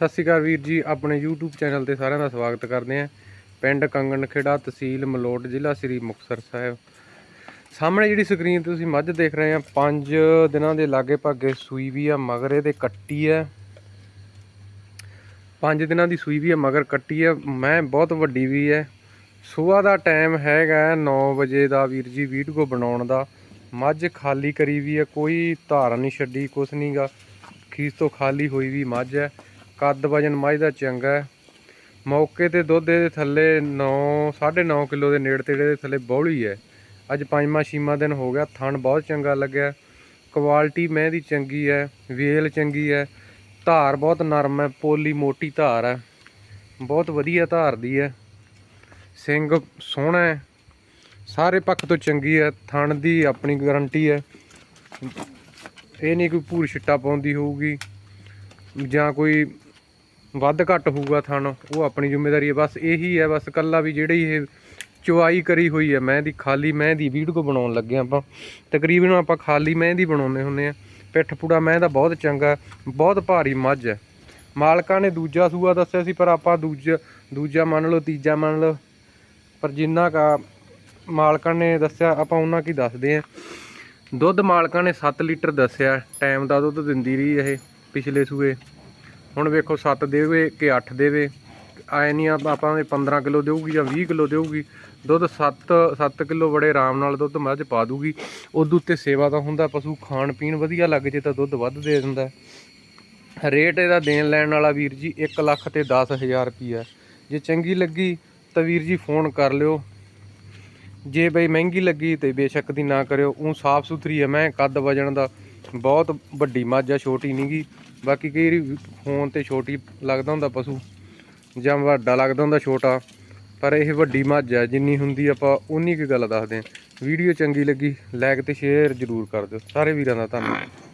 ਸਤਿ ਸ਼੍ਰੀ ਅਕਾਲ ਵੀਰ ਜੀ, ਆਪਣੇ YouTube ਚੈਨਲ ਤੇ ਸਾਰਿਆਂ ਦਾ ਸਵਾਗਤ ਕਰਦੇ ਆਂ ਪਿੰਡ ਕੰਗਣ ਖੇੜਾ ਤਹਿਸੀਲ ਮਲੋਟ, ਜ਼ਿਲ੍ਹਾ ਸ੍ਰੀ ਮੁਕਤਸਰ ਸਾਹਿਬ। ਸਾਹਮਣੇ ਜਿਹੜੀ ਸਕਰੀਨ ਤੇ ਤੁਸੀਂ ਮੱਝ ਦੇਖ ਰਹੇ ਆ 5 ਦਿਨਾਂ ਦੇ ਲਾਗੇ ਭਾਗੇ ਸੂਈ ਵੀ ਆ, ਮਗਰ ਇਹਦੇ ਕੱਟੀ ਆ 5 ਦਿਨਾਂ ਦੀ ਸੂਈ ਵੀ ਆ, ਮਗਰ ਕੱਟੀ ਆ ਮੈਂ ਬਹੁਤ ਵੱਡੀ ਵੀ ਹੈ। ਸਵੇਰ ਦਾ ਟਾਈਮ ਹੈਗਾ 9 ਵਜੇ ਦਾ ਵੀਰ ਜੀ, ਵੀਡੀਓ ਬਣਾਉਣ ਦਾ। ਮੱਝ ਖਾਲੀ ਕਰੀ ਵੀ ਆ ਕੋਈ ਧਾਰਾ ਨਹੀਂ ਛੱਡੀ, ਕੁਛ ਨਹੀਂਗਾ ਖੀਸ ਤੋਂ ਖਾਲੀ ਹੋਈ ਵੀ ਮੱਝ ਹੈ। ਕੱਦ ਵਜਨ ਮੱਝ ਦਾ ਚੰਗਾ ਹੈ। ਮੌਕੇ ਤੇ ਦੁੱਧ ਦੇ ਥੱਲੇ 9 9.5 ਕਿਲੋ ਦੇ ਨੇੜੇ ਤੇੜੇ ਦੇ ਥੱਲੇ ਬੌਲੀ ਹੈ। ਅੱਜ ਪੰਜਵਾਂ, ਛੇਵਾਂ ਦਿਨ ਹੋ ਗਿਆ, ਥਣ ਬਹੁਤ ਚੰਗਾ ਲੱਗਿਆ। ਕੁਆਲਿਟੀ ਮੈਂ ਦੀ ਚੰਗੀ ਹੈ, ਵੇਲ ਚੰਗੀ ਹੈ, ਧਾਰ ਬਹੁਤ ਨਰਮ ਹੈ, ਪੋਲੀ ਮੋਟੀ ਧਾਰ ਹੈ। ਬਹੁਤ ਵਧੀਆ ਧਾਰ ਦੀ ਹੈ। ਸਿੰਘ ਸੋਹਣਾ ਹੈ। ਸਾਰੇ ਪੱਖ ਤੋਂ ਚੰਗੀ ਹੈ। ਥਣ ਦੀ ਆਪਣੀ ਗਾਰੰਟੀ ਹੈ। ਇਹ ਨਹੀਂ ਕੋਈ ਭੂਰ ਛਿੱਟਾ ਪਾਉਂਦੀ ਹੋਊਗੀ ਜਾਂ ਕੋਈ ਵੱਧ ਘੱਟ ਹੋਊਗਾ ਥਣ, ਉਹ ਆਪਣੀ ਜ਼ਿੰਮੇਵਾਰੀ ਹੈ। ਬਸ ਇਹੀ ਹੈ, ਬਸ ਕੱਲਾ ਵੀ ਜਿਹੜੀ ਇਹ ਚੁਆਈ ਕਰੀ ਹੋਈ ਹੈ, ਮੈਂ ਦੀ ਖਾਲੀ ਮੈਂ ਦੀ ਵੀਡੀਓ ਬਣਾਉਣ ਲੱਗੇ ਹਾਂ ਆਪਾਂ। ਤਕਰੀਬਨ ਆਪਾਂ ਖਾਲੀ ਮੈਂ ਦੀ ਬਣਾਉਂਦੇ ਹੁੰਦੇ ਆ ਪਿੱਠ ਪੂੜਾ ਮੈਂ ਦਾ ਬਹੁਤ ਚੰਗਾ, ਬਹੁਤ ਭਾਰੀ ਮੱਝ ਹੈ। ਮਾਲਕਾਂ ਨੇ ਦੂਜਾ ਸੂਆ ਦੱਸਿਆ ਸੀ, ਪਰ ਆਪਾਂ ਦੂਜਾ ਦੂਜਾ ਮੰਨ ਲਓ, ਤੀਜਾ ਮੰਨ ਲਓ। ਪਰ ਜਿੰਨਾ ਕਾ ਮਾਲਕਾਂ ਨੇ ਦੱਸਿਆ, ਆਪਾਂ ਉਹਨਾਂ ਕੀ ਦੱਸਦੇ ਆ ਦੁੱਧ ਮਾਲਕਾਂ ਨੇ 7 ਲੀਟਰ ਦੱਸਿਆ, ਟਾਈਮ ਦਾ ਦੁੱਧ ਦਿੰਦੀ ਰਹੀ ਇਹ ਪਿਛਲੇ ਸੂਏ। ਹੁਣ ਵੇਖੋ 7 ਦੇਵੇ ਕਿ 8 ਦੇਵੇ। ਆਏ ਨਹੀਂ ਆਪਾਂ ਦੇ 15 ਕਿਲੋ ਦੇਊਗੀ ਜਾਂ 20 ਕਿਲੋ ਦੇਊਗੀ। ਦੁੱਧ 7 7 ਕਿਲੋ ਬੜੇ ਆਰਾਮ ਨਾਲ ਦੁੱਧ ਮੱਝ ਪਾ ਦੂਗੀ। ਉਦੋਂ ਉੱਤੇ ਸੇਵਾ ਦਾ ਹੁੰਦਾ, ਪਸ਼ੂ ਖਾਣ ਪੀਣ ਵਧੀਆ ਲੱਗ ਜੇ ਤਾਂ ਦੁੱਧ ਵੱਧ ਦੇ ਦਿੰਦਾ। ਰੇਟ ਇਹਦਾ ਦੇਣ ਲੈਣ ਵਾਲਾ ਵੀਰ ਜੀ 1 ਲੱਖ ਤੇ 10000 ਰੁਪਈਆ। ਜੇ ਚੰਗੀ ਲੱਗੀ ਤਾਂ ਵੀਰ ਜੀ ਫੋਨ ਕਰ ਲਿਓ। ਜੇ ਬਈ ਮਹਿੰਗੀ ਲੱਗੀ ਤੇ ਬੇਸ਼ੱਕ ਦੀ ਨਾ ਕਰਿਓ। ਉਹ ਸਾਫ਼ ਸੁਥਰੀ ਹੈ ਮੈਂ ਕੱਦ ਵਜਣ ਦਾ। ਬਹੁਤ ਵੱਡੀ ਮੱਝ ਆ, ਛੋਟੀ ਨਹੀਂਗੀ ਬਾਕੀ ਕਈ ਵਾਰੀ ਫੋਨ ਤੇ ਛੋਟੀ ਲੱਗਦਾ ਹੁੰਦਾ ਪਸ਼ੂ, ਜਾਂ ਵੱਡਾ ਲੱਗਦਾ ਹੁੰਦਾ ਛੋਟਾ, ਪਰ ਇਹ ਵੱਡੀ ਮੱਝ ਹੈ ਜਿੰਨੀ ਹੁੰਦੀ ਆਪਾਂ ਉਨੀ ਕੁ ਗੱਲ ਦੱਸਦੇ ਹਾਂ। ਵੀਡੀਓ ਚੰਗੀ ਲੱਗੀ ਲਾਈਕ ਤੇ ਸ਼ੇਅਰ ਜ਼ਰੂਰ ਕਰ ਦਿਓ। ਸਾਰੇ ਵੀਰਾਂ ਦਾ ਧੰਨਵਾਦ।